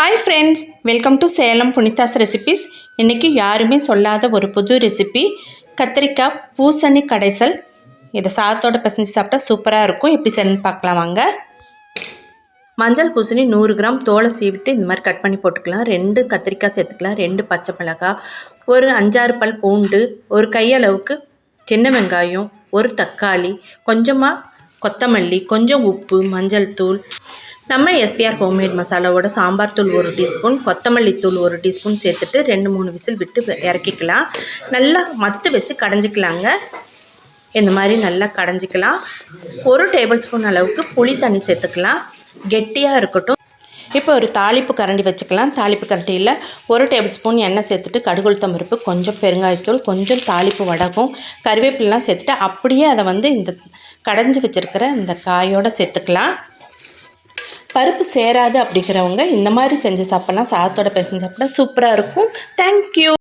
Hi friends welcome to Salem Punitha's recipes இன்றைக்கி யாருமே சொல்லாத ஒரு புது ரெசிபி கத்திரிக்காய் பூசணி கடைசல். இதை சாதத்தோட பசஞ்சு சாப்பிட்டா சூப்பராக இருக்கும். எப்படி செய்யணும்னு பார்க்கலாம் வாங்க. மஞ்சள் பூசணி நூறு கிராம் தோலை சீவிட்டு இந்த மாதிரி கட் பண்ணி போட்டுக்கலாம். ரெண்டு கத்திரிக்காய் சேர்த்துக்கலாம். ரெண்டு பச்சை மிளகாய் ஒரு அஞ்சாறு பல் பூண்டு ஒரு கையளவுக்கு சின்ன வெங்காயம் ஒரு தக்காளி கொஞ்சமாக கொத்தமல்லி கொஞ்சம் உப்பு மஞ்சள் தூள் நம்ம எஸ்பிஆர் ஹோம்மேட் மசாலாவோட சாம்பார் தூள் ஒரு டீஸ்பூன் கொத்தமல்லி தூள் ஒரு டீஸ்பூன் சேர்த்துட்டு ரெண்டு மூணு விசில் விட்டு இறக்கிக்கலாம். நல்லா மத்து வச்சு கடைஞ்சிக்கலாங்க. இந்த மாதிரி நல்லா கடைஞ்சிக்கலாம். ஒரு டேபிள் ஸ்பூன் அளவுக்கு புளி தண்ணி சேர்த்துக்கலாம். கெட்டியாக இருக்கட்டும். இப்போ ஒரு தாளிப்பு கரண்டி வச்சுக்கலாம். தாளிப்பு கரண்டியில் ஒரு டேபிள் ஸ்பூன் எண்ணெய் சேர்த்துட்டு கடுகுளுத்தம் பருப்பு கொஞ்சம் பெருங்காயத்தூள் கொஞ்சம் தாளிப்பு வடகம் கருவேப்பிலாம் சேர்த்துட்டு அப்படியே அதை வந்து இந்த கடைஞ்சி வச்சுருக்கிற இந்த காயோடு சேர்த்துக்கலாம். பருப்பு சேராது அப்படிங்கிறவங்க இந்த மாதிரி செஞ்சு சாப்பிட்லாம். சாதத்தோட பேசி சாப்பிட்டா சூப்பராக இருக்கும். தேங்க்யூ